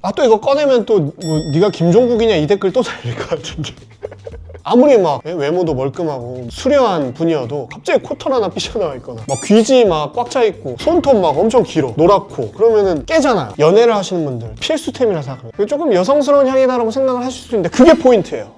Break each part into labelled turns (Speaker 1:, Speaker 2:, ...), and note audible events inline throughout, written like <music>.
Speaker 1: 아 또 이거 꺼내면 또뭐 네가 김종국이냐 이 댓글 또 달릴 것 같은데. <laughs> 아무리 막 외모도 멀끔하고 수려한 분이어도 갑자기 코털 하나 삐져나와 있거나 막 귀지 막 꽉 차 있고 손톱 막 엄청 길어. 노랗고. 그러면은 깨잖아요. 연애를 하시는 분들 필수템이라 생각합니다. 조금 여성스러운 향이다라고 생각을 하실 수 있는데 그게 포인트예요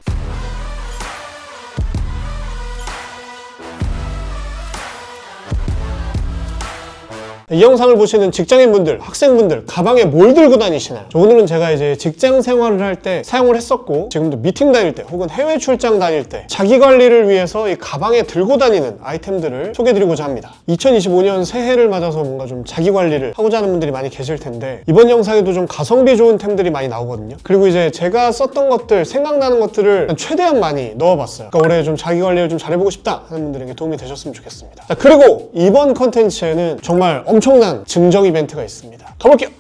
Speaker 1: 이 영상을 보시는 직장인분들, 학생분들, 가방에 뭘 들고 다니시나요? 저 오늘은 제가 이제 직장 생활을 할 때 사용을 했었고, 지금도 미팅 다닐 때, 혹은 해외 출장 다닐 때, 자기 관리를 위해서 이 가방에 들고 다니는 아이템들을 소개해드리고자 합니다. 2025년 새해를 맞아서 뭔가 좀 자기 관리를 하고자 하는 분들이 많이 계실 텐데, 이번 영상에도 좀 가성비 좋은 템들이 많이 나오거든요. 그리고 이제 제가 썼던 것들, 생각나는 것들을 최대한 많이 넣어봤어요. 그러니까 올해 좀 자기 관리를 좀 잘해보고 싶다 하는 분들에게 도움이 되셨으면 좋겠습니다. 자, 그리고 이번 컨텐츠에는 정말 엄 청난 증정 이벤트가 있습니다. 가볼게요.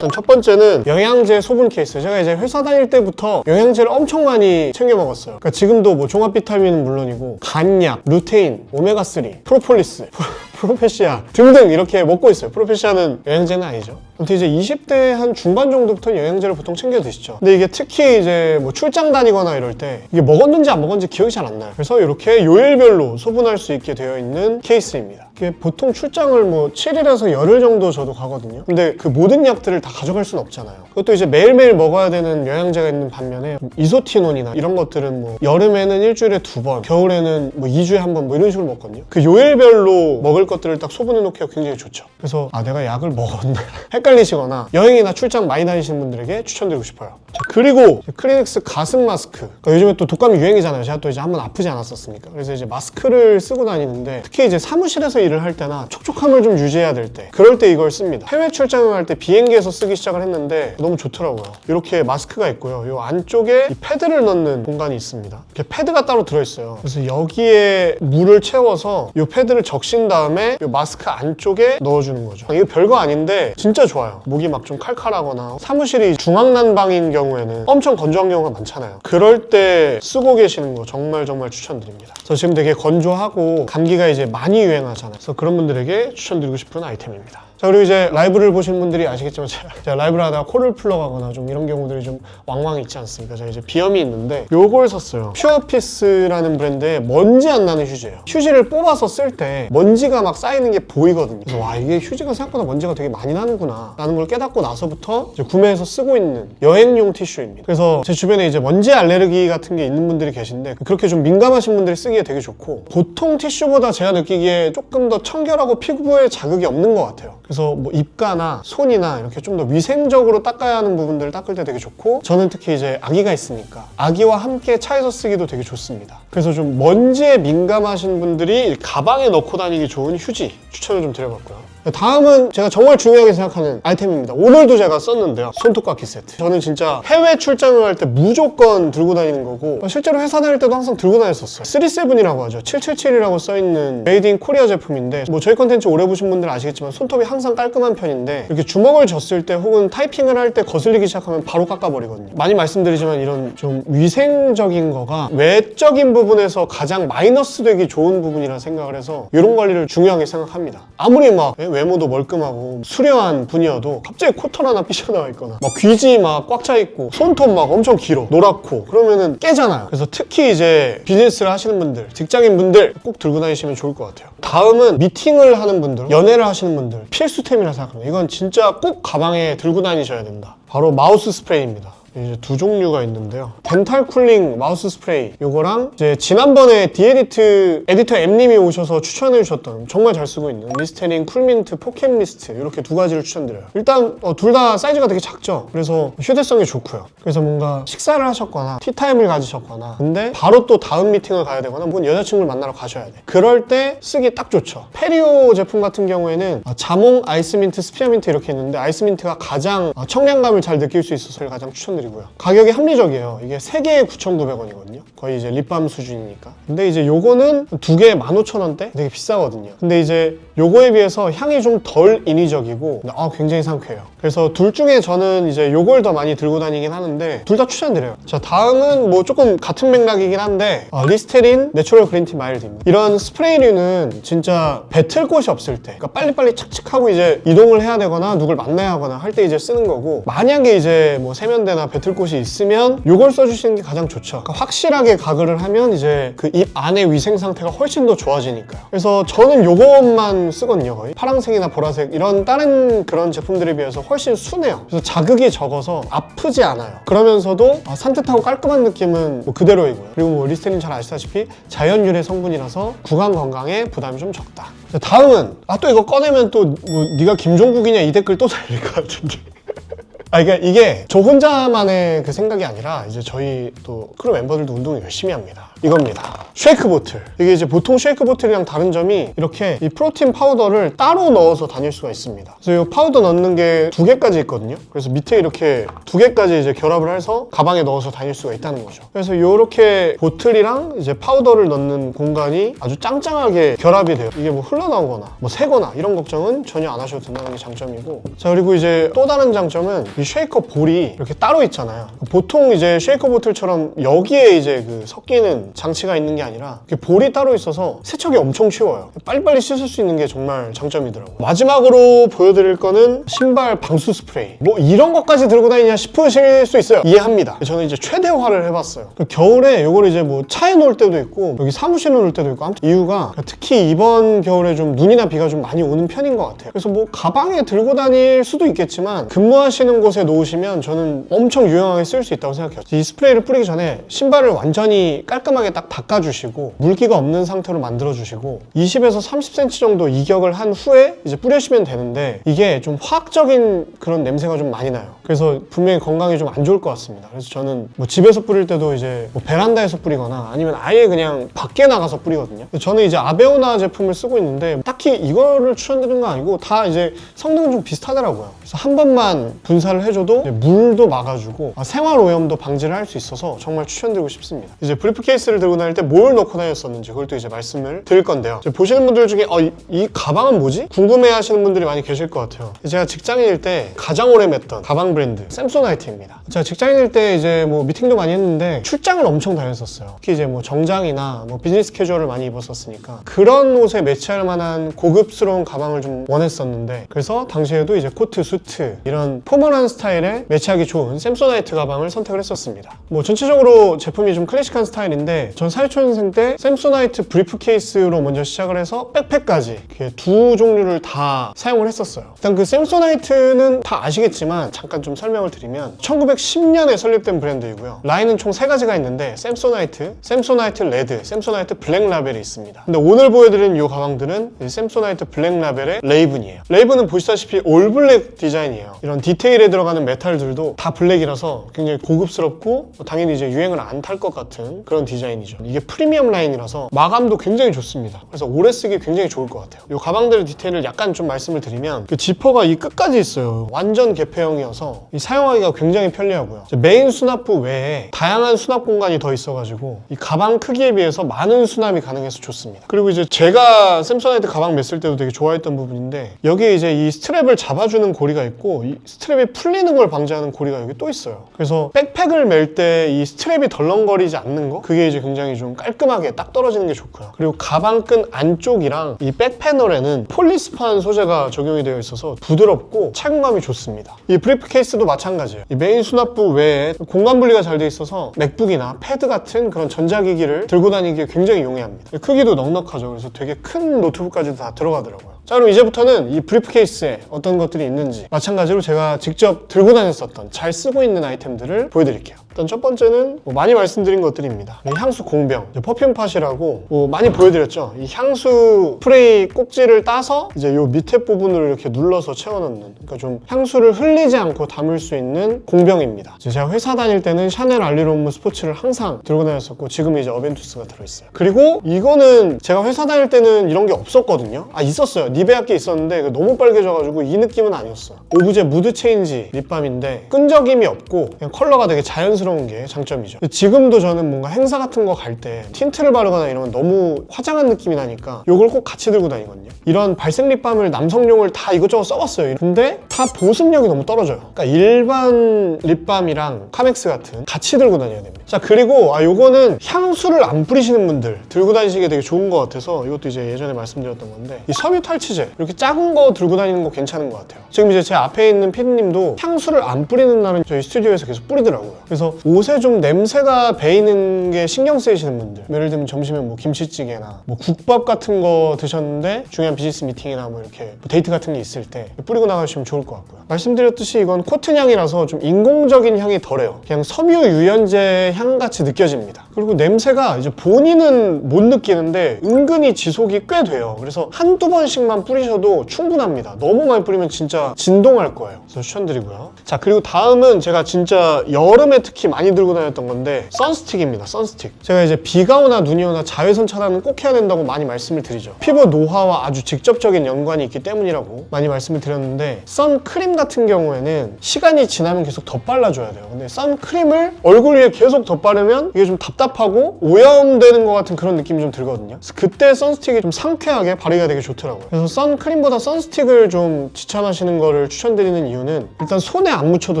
Speaker 1: 첫 번째는 영양제 소분 케이스. 제가 이제 회사 다닐 때부터 영양제를 엄청 많이 챙겨 먹었어요. 그러니까 지금도 뭐 종합 비타민은 물론이고 간약, 루테인, 오메가3, 프로폴리스, 프로페시아 등등 이렇게 먹고 있어요. 프로페시아는 영양제는 아니죠. 아무튼 이제 20대 한 중반 정도부터 영양제를 보통 챙겨 드시죠. 근데 이게 특히 이제 뭐 출장 다니거나 이럴 때 이게 먹었는지 안 먹었는지 기억이 잘 안 나요. 그래서 이렇게 요일별로 소분할 수 있게 되어 있는 케이스입니다. 이게 보통 출장을 뭐 7일에서 열흘 정도 저도 가거든요. 근데 그 모든 약들을 다 가져갈 수는 없잖아요. 그것도 이제 매일매일 먹어야 되는 영양제가 있는 반면에 이소티논이나 이런 것들은 뭐 여름에는 일주일에 두 번, 겨울에는 뭐 2주에 한 번 뭐 이런 식으로 먹거든요. 그 요일별로 먹을 것들을 딱 소분해 놓기가 굉장히 좋죠. 그래서 아 내가 약을 먹었나 <laughs> 헷갈리시거나 여행이나 출장 많이 다니시는 분들에게 추천드리고 싶어요. 자, 그리고 클리닉스 가슴 마스크. 그러니까 요즘에 또 독감이 유행이잖아요. 제가 또 이제 한번 아프지 않았었습니까? 그래서 이제 마스크를 쓰고 다니는데 특히 이제 사무실에서 일을 할 때나 촉촉함을 좀 유지해야 될 때 그럴 때 이걸 씁니다. 해외 출장을 할 때 비행기에서 쓰기 시작을 했는데 너무 좋더라고요. 이렇게 마스크가 있고요. 이 안쪽에 이 패드를 넣는 공간이 있습니다. 이렇게 패드가 따로 들어있어요. 그래서 여기에 물을 채워서 이 패드를 적신 다음에 이 마스크 안쪽에 넣어주는 거죠. 이거 별거 아닌데 진짜 좋아요. 목이 막 좀 칼칼하거나 사무실이 중앙난방인 경우 에는 엄청 건조한 경우가 많잖아요. 그럴 때 쓰고 계시는 거 정말 정말 추천드립니다. 그래서 지금 되게 건조하고 감기가 이제 많이 유행하잖아요. 그래서 그런 분들에게 추천드리고 싶은 아이템입니다. 자 그리고 이제 라이브를 보신 분들이 아시겠지만 제가, 라이브를 하다가 코를 풀러가거나 좀 이런 경우들이 좀 왕왕 있지 않습니까? 제가 이제 비염이 있는데 요걸 샀어요. 퓨어피스라는 브랜드의 먼지 안 나는 휴지예요. 휴지를 뽑아서 쓸 때 먼지가 막 쌓이는 게 보이거든요. 그래서 와 이게 휴지가 생각보다 먼지가 되게 많이 나는구나 라는 걸 깨닫고 나서부터 구매해서 쓰고 있는 여행용 티슈입니다. 그래서 제 주변에 이제 먼지 알레르기 같은 게 있는 분들이 계신데 그렇게 좀 민감하신 분들이 쓰기에 되게 좋고 보통 티슈보다 제가 느끼기에 조금 더 청결하고 피부에 자극이 없는 것 같아요. 그래서 뭐 입가나 손이나 이렇게 좀 더 위생적으로 닦아야 하는 부분들을 닦을 때 되게 좋고 저는 특히 이제 아기가 있으니까 아기와 함께 차에서 쓰기도 되게 좋습니다. 그래서 좀 먼지에 민감하신 분들이 가방에 넣고 다니기 좋은 휴지 추천을 좀 드려봤고요. 다음은 제가 정말 중요하게 생각하는 아이템입니다. 오늘도 제가 썼는데요. 손톱깎이 세트. 저는 진짜 해외 출장을 할 때 무조건 들고 다니는 거고 실제로 회사 다닐 때도 항상 들고 다녔었어요. 37이라고 하죠. 777이라고 써있는 메이드 인 코리아 제품인데 뭐 저희 컨텐츠 오래 보신 분들은 아시겠지만 손톱이 항상 깔끔한 편인데 이렇게 주먹을 졌을 때 혹은 타이핑을 할 때 거슬리기 시작하면 바로 깎아버리거든요. 많이 말씀드리지만 이런 좀 위생적인 거가 외적인 부분에서 가장 마이너스 되기 좋은 부분이라 생각을 해서 이런 관리를 중요하게 생각합니다. 아무리 막 외모도 멀끔하고 수려한 분이어도 갑자기 코털 하나 삐져나와 있거나 막 귀지 막 꽉 차 있고 손톱 막 엄청 길어 노랗고 그러면은 깨잖아요. 그래서 특히 이제 비즈니스를 하시는 분들, 직장인 분들 꼭 들고 다니시면 좋을 것 같아요. 다음은 미팅을 하는 분들, 연애를 하시는 분들 필수템이라 생각합니다. 이건 진짜 꼭 가방에 들고 다니셔야 된다. 바로 마우스 스프레이입니다. 이제 두 종류가 있는데요. 덴탈 쿨링 마우스 스프레이 요거랑 이제 지난번에 디에디트 에디터 M님이 오셔서 추천해 주셨던 정말 잘 쓰고 있는 리스테린 쿨민트 포켓 미스트 이렇게 두 가지를 추천드려요. 일단 어, 둘 다 사이즈가 되게 작죠. 그래서 휴대성이 좋고요. 그래서 뭔가 식사를 하셨거나 티타임을 가지셨거나 근데 바로 또 다음 미팅을 가야 되거나 혹은 여자친구를 만나러 가셔야 돼. 그럴 때 쓰기 딱 좋죠. 페리오 제품 같은 경우에는 아, 자몽, 아이스민트, 스피어민트 이렇게 있는데 아이스민트가 가장 아, 청량감을 잘 느낄 수 있어서 가장 추천드립니다. 추천드리고요. 가격이 합리적이에요. 이게 3개에 9,900원이거든요. 거의 이제 립밤 수준이니까. 근데 이제 요거는 두 개에 15,000원대? 되게 비싸거든요. 근데 이제 요거에 비해서 향이 좀 덜 인위적이고 아, 굉장히 상쾌해요. 그래서 둘 중에 저는 이제 요걸 더 많이 들고 다니긴 하는데 둘 다 추천드려요. 자 다음은 뭐 조금 같은 맥락이긴 한데 어, 리스테린 내추럴 그린티 마일드입니다. 이런 스프레이류는 진짜 뱉을 곳이 없을 때 그러니까 빨리빨리 착착하고 이제 이동을 해야 되거나 누굴 만나야 하거나 할 때 이제 쓰는 거고 만약에 이제 뭐 세면대나 뱉을 곳이 있으면 요걸 써주시는 게 가장 좋죠. 그러니까 확실하게 가글을 하면 이제 그 입 안의 위생 상태가 훨씬 더 좋아지니까요. 그래서 저는 요것만 쓰거든요 거의 파랑색이나 보라색 이런 다른 그런 제품들에 비해서 훨씬 순해요. 그래서 자극이 적어서 아프지 않아요. 그러면서도 아, 산뜻하고 깔끔한 느낌은 뭐 그대로이고요. 그리고 뭐 리스테린 잘 아시다시피 자연 유래 성분이라서 구강 건강에 부담이 좀 적다. 자, 다음은 아 또 이거 꺼내면 또뭐 네가 김종국이냐 이 댓글 또 달릴 것 같은데. <laughs> 아, 그러니까 이게 저 혼자만의 그 생각이 아니라 이제 저희 또 크루 멤버들도 운동을 열심히 합니다. 이겁니다. 쉐이크 보틀. 이게 이제 보통 쉐이크 보틀이랑 다른 점이 이렇게 이 프로틴 파우더를 따로 넣어서 다닐 수가 있습니다. 그래서 이 파우더 넣는 게 두 개까지 있거든요. 그래서 밑에 이렇게 두 개까지 이제 결합을 해서 가방에 넣어서 다닐 수가 있다는 거죠. 그래서 이렇게 보틀이랑 이제 파우더를 넣는 공간이 아주 짱짱하게 결합이 돼요. 이게 뭐 흘러나오거나 뭐 새거나 이런 걱정은 전혀 안 하셔도 된다는 게 장점이고. 자, 그리고 이제 또 다른 장점은 이 쉐이커 볼이 이렇게 따로 있잖아요. 보통 이제 쉐이커 보틀처럼 여기에 이제 그 섞이는 장치가 있는 게 아니라 볼이 따로 있어서 세척이 엄청 쉬워요. 빨리빨리 씻을 수 있는 게 정말 장점이더라고요. 마지막으로 보여드릴 거는 신발 방수 스프레이. 뭐 이런 것까지 들고 다니냐 싶으실 수 있어요. 이해합니다. 저는 이제 최대화를 해봤어요. 그 겨울에 이걸 이제 뭐 차에 놓을 때도 있고 여기 사무실에 놓을 때도 있고 아무튼 이유가 특히 이번 겨울에 좀 눈이나 비가 좀 많이 오는 편인 것 같아요. 그래서 뭐 가방에 들고 다닐 수도 있겠지만 근무하시는 곳에 놓으시면 저는 엄청 유용하게 쓸 수 있다고 생각해요. 이 스프레이를 뿌리기 전에 신발을 완전히 깔끔하게 딱 닦아주시고 물기가 없는 상태로 만들어주시고 20에서 30cm 정도 이격을 한 후에 이제 뿌리시면 되는데 이게 좀 화학적인 그런 냄새가 좀 많이 나요. 그래서 분명히 건강에 좀 안 좋을 것 같습니다. 그래서 저는 뭐 집에서 뿌릴 때도 이제 뭐 베란다에서 뿌리거나 아니면 아예 그냥 밖에 나가서 뿌리거든요. 저는 이제 아베오나 제품을 쓰고 있는데 딱히 이거를 추천드리는 건 아니고 다 이제 성능은 좀 비슷하더라고요. 그래서 한 번만 분사를 해줘도 물도 막아주고 아, 생활 오염도 방지를 할 수 있어서 정말 추천드리고 싶습니다. 이제 브리프 케이스 를 들고 다닐 때 뭘 넣고 다녔었는지 그걸 또 이제 말씀을 드릴 건데요. 보시는 분들 중에 어, 이, 이 가방은 뭐지? 궁금해 하시는 분들이 많이 계실 것 같아요. 제가 직장인일 때 가장 오래 맸던 가방 브랜드 샘소나이트입니다. 제가 직장인일 때 이제 뭐 미팅도 많이 했는데 출장을 엄청 다녔었어요. 특히 이제 뭐 정장이나 뭐 비즈니스 캐주얼을 많이 입었었으니까 그런 옷에 매치할 만한 고급스러운 가방을 좀 원했었는데 그래서 당시에도 이제 코트, 수트 이런 포멀한 스타일에 매치하기 좋은 샘소나이트 가방을 선택을 했었습니다. 뭐 전체적으로 제품이 좀 클래식한 스타일인데 전 사회초년생 때 샘소나이트 브리프 케이스로 먼저 시작을 해서 백팩까지 두 종류를 다 사용을 했었어요. 일단 그 샘소나이트는 다 아시겠지만 잠깐 좀 설명을 드리면 1910년에 설립된 브랜드이고요. 라인은 총 세 가지가 있는데 샘소나이트, 샘소나이트 레드, 샘소나이트 블랙 라벨이 있습니다. 근데 오늘 보여드리는 이 가방들은 이 샘소나이트 블랙 라벨의 레이븐이에요. 레이븐은 보시다시피 올 블랙 디자인이에요. 이런 디테일에 들어가는 메탈들도 다 블랙이라서 굉장히 고급스럽고 당연히 이제 유행을 안 탈 것 같은 그런 디자인 이죠. 이게 프리미엄 라인이라서 마감도 굉장히 좋습니다. 그래서 오래 쓰기 굉장히 좋을 것 같아요. 이 가방들의 디테일을 약간 좀 말씀을 드리면 그 지퍼가 이 끝까지 있어요. 완전 개폐형이어서 이 사용하기가 굉장히 편리하고요. 메인 수납부 외에 다양한 수납 공간이 더 있어가지고 이 가방 크기에 비해서 많은 수납이 가능해서 좋습니다. 그리고 이제 제가 샘소나이트 가방 맸을 때도 되게 좋아했던 부분인데 여기에 이제 이 스트랩을 잡아주는 고리가 있고 이 스트랩이 풀리는 걸 방지하는 고리가 여기 또 있어요. 그래서 백팩을 멜 때 이 스트랩이 덜렁거리지 않는 거 그게 이제 굉장히 좀 깔끔하게 딱 떨어지는 게 좋고요. 그리고 가방끈 안쪽이랑 이 백 패널에는 폴리스판 소재가 적용이 되어 있어서 부드럽고 착용감이 좋습니다. 이 브리프 케이스도 마찬가지예요. 이 메인 수납부 외에 공간 분리가 잘 돼 있어서 맥북이나 패드 같은 그런 전자기기를 들고 다니기에 굉장히 용이합니다. 크기도 넉넉하죠. 그래서 되게 큰 노트북까지도 다 들어가더라고요. 자 그럼 이제부터는 이 브리프 케이스에 어떤 것들이 있는지 마찬가지로 제가 직접 들고 다녔었던 잘 쓰고 있는 아이템들을 보여드릴게요. 일단 첫 번째는 뭐 많이 말씀드린 것들입니다. 이 향수 공병, 이제 퍼퓸 팟이라고 뭐 많이 보여드렸죠. 이 향수 프레이 꼭지를 따서 이제 요 밑에 부분을 이렇게 눌러서 채워넣는 그러니까 좀 향수를 흘리지 않고 담을 수 있는 공병입니다. 제가 회사 다닐 때는 샤넬 알리로무 스포츠를 항상 들고 다녔었고 지금 이제 어벤투스가 들어있어요. 그리고 이거는 제가 회사 다닐 때는 이런 게 없었거든요. 아 있었어요. 니베아께 있었는데 이거 너무 빨개져가지고 이 느낌은 아니었어. 오브제 무드 체인지 립밤인데 끈적임이 없고 그냥 컬러가 되게 자연스러운 게 장점이죠. 지금도 저는 뭔가 행사 같은 거 갈 때 틴트를 바르거나 이러면 너무 화장한 느낌이 나니까 이걸 꼭 같이 들고 다니거든요. 이런 발색 립밤을 남성용을 다 이것저것 써봤어요. 근데 다 보습력이 너무 떨어져요. 그러니까 일반 립밤이랑 카맥스 같은 같이 들고 다녀야 됩니다. 자 그리고 아 요거는 향수를 안 뿌리시는 분들 들고 다니시기 되게 좋은 것 같아서 이것도 이제 예전에 말씀드렸던 건데 이 섬유 탈취 제 이렇게 작은 거 들고 다니는 거 괜찮은 것 같아요. 지금 이제 제 앞에 있는 피디님도 향수를 안 뿌리는 날은 저희 스튜디오에서 계속 뿌리더라고요. 그래서 옷에 좀 냄새가 배이는 게 신경 쓰이시는 분들 예를 들면 점심에 뭐 김치찌개나 뭐 국밥 같은 거 드셨는데 중요한 비즈니스 미팅이나 뭐 이렇게 뭐 데이트 같은 게 있을 때 뿌리고 나가시면 좋을 것 같고요. 말씀드렸듯이 이건 코튼 향이라서 좀 인공적인 향이 덜해요. 그냥 섬유 유연제 향 같이 느껴집니다. 그리고 냄새가 이제 본인은 못 느끼는데 은근히 지속이 꽤 돼요. 그래서 한두 번씩만 뿌리셔도 충분합니다. 너무 많이 뿌리면 진짜 진동할 거예요. 그래서 추천드리고요. 자, 그리고 다음은 제가 진짜 여름에 특히 많이 들고 다녔던 건데 선스틱입니다. 선스틱. 제가 이제 비가 오나 눈이 오나 자외선 차단은 꼭 해야 된다고 많이 말씀을 드리죠. 피부 노화와 아주 직접적인 연관이 있기 때문이라고 많이 말씀을 드렸는데 선크림 같은 경우에는 시간이 지나면 계속 덧발라줘야 돼요. 근데 선크림을 얼굴 위에 계속 덧바르면 이게 좀 답답하고 오염되는 것 같은 그런 느낌이 좀 들거든요. 그래서 그때 선스틱이 좀 상쾌하게 바르기가 되게 좋더라고요. 그래서 선크림보다 선스틱을 좀 추천하시는 거를 추천드리는 이유는 일단 손에 안 묻혀도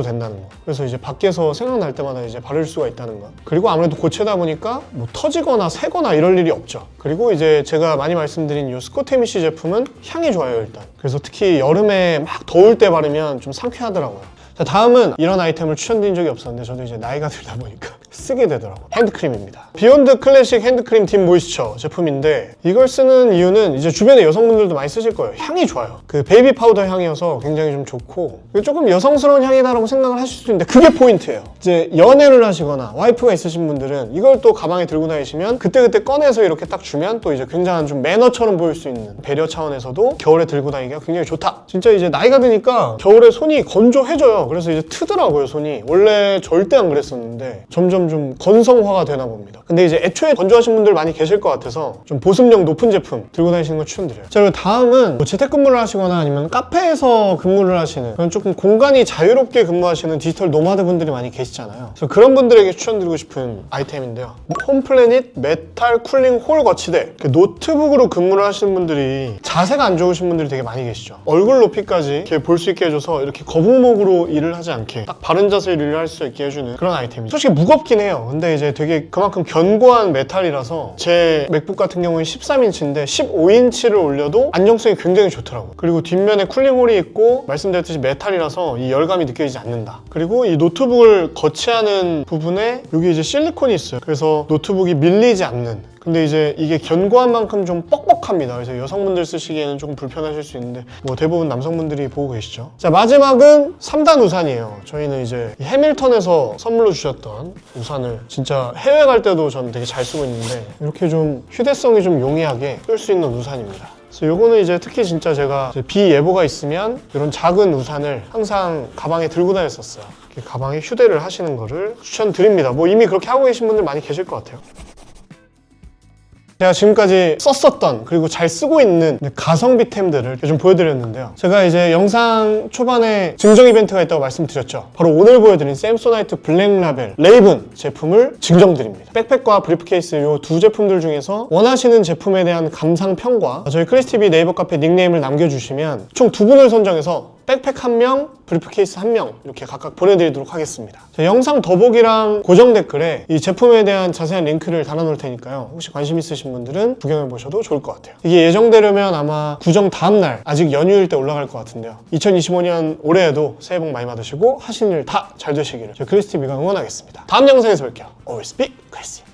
Speaker 1: 된다는 거. 그래서 이제 밖에서 생각날 때마다 이제 바를 수가 있다는 거. 그리고 아무래도 고체다 보니까 뭐 터지거나 새거나 이럴 일이 없죠. 그리고 이제 제가 많이 말씀드린 이 스코테미시 제품은 향이 좋아요 일단. 그래서 특히 여름에 막 더울 때 바르면 좀 상쾌하더라고요. 자 다음은 이런 아이템을 추천드린 적이 없었는데 저도 이제 나이가 들다 보니까 <laughs> 쓰게 되더라고요. 핸드크림입니다. 비욘드 클래식 핸드크림 딥 모이스처 제품인데 이걸 쓰는 이유는 이제 주변에 여성분들도 많이 쓰실 거예요. 향이 좋아요. 그 베이비 파우더 향이어서 굉장히 좀 좋고 조금 여성스러운 향이다라고 생각을 하실 수 있는데 그게 포인트예요. 이제 연애를 하시거나 와이프가 있으신 분들은 이걸 또 가방에 들고 다니시면 그때그때 꺼내서 이렇게 딱 주면 또 이제 굉장한 좀 매너처럼 보일 수 있는 배려 차원에서도 겨울에 들고 다니기가 굉장히 좋다. 진짜 이제 나이가 드니까 겨울에 손이 건조해져요 그래서 이제 트더라고요 손이. 원래 절대 안 그랬었는데 점점 좀 건성화가 되나 봅니다. 근데 이제 애초에 건조하신 분들 많이 계실 것 같아서 좀 보습력 높은 제품 들고 다니시는 거 추천드려요. 자 그리고 다음은 뭐 재택근무를 하시거나 아니면 카페에서 근무를 하시는 그런 조금 공간이 자유롭게 근무하시는 디지털 노마드 분들이 많이 계시잖아요. 그래서 그런 분들에게 추천드리고 싶은 아이템인데요. 홈플래닛 메탈 쿨링 홀 거치대. 그 노트북으로 근무를 하시는 분들이 자세가 안 좋으신 분들이 되게 많이 계시죠. 얼굴 높이까지 이렇게 볼 수 있게 해줘서 이렇게 거북목으로 일을 하지 않게 딱 바른 자세로 일을 할 수 있게 해주는 그런 아이템이죠. 솔직히 무겁긴 해요. 근데 이제 되게 그만큼 견고한 메탈이라서 제 맥북 같은 경우는 13인치인데 15인치를 올려도 안정성이 굉장히 좋더라고요. 그리고 뒷면에 쿨링홀이 있고 말씀드렸듯이 메탈이라서 이 열감이 느껴지지 않는다. 그리고 이 노트북을 거치하는 부분에 여기 이제 실리콘이 있어요. 그래서 노트북이 밀리지 않는 근데 이제 이게 견고한 만큼 좀 뻑뻑합니다. 그래서 여성분들 쓰시기에는 조금 불편하실 수 있는데 뭐 대부분 남성분들이 보고 계시죠. 자 마지막은 3단 우산이에요. 저희는 이제 이 해밀턴에서 선물로 주셨던 우산을 진짜 해외 갈 때도 저는 되게 잘 쓰고 있는데 이렇게 좀 휴대성이 좀 용이하게 쓸 수 있는 우산입니다. 그래서 요거는 이제 특히 진짜 제가 비 예보가 있으면 이런 작은 우산을 항상 가방에 들고 다녔었어요. 가방에 휴대를 하시는 거를 추천드립니다. 뭐 이미 그렇게 하고 계신 분들 많이 계실 것 같아요. 제가 지금까지 썼었던 그리고 잘 쓰고 있는 가성비템들을 좀 보여드렸는데요. 제가 이제 영상 초반에 증정 이벤트가 있다고 말씀드렸죠. 바로 오늘 보여드린 샘소나이트 블랙라벨 레이븐 제품을 증정드립니다. 백팩과 브리프케이스 이 두 제품들 중에서 원하시는 제품에 대한 감상평과 저희 크리스티비 네이버 카페 닉네임을 남겨주시면 총 두 분을 선정해서 백팩 한 명, 브리프케이스 한 명 이렇게 각각 보내드리도록 하겠습니다. 자, 영상 더보기랑 고정 댓글에 이 제품에 대한 자세한 링크를 달아놓을 테니까요. 혹시 관심 있으신 분들은 구경해 보셔도 좋을 것 같아요. 이게 예정되려면 아마 구정 다음 날 아직 연휴일 때 올라갈 것 같은데요. 2025년 올해에도 새해 복 많이 받으시고 하신 일 다 잘 되시기를 저희 크리스티비가 응원하겠습니다. 다음 영상에서 뵐게요. Always be Chris.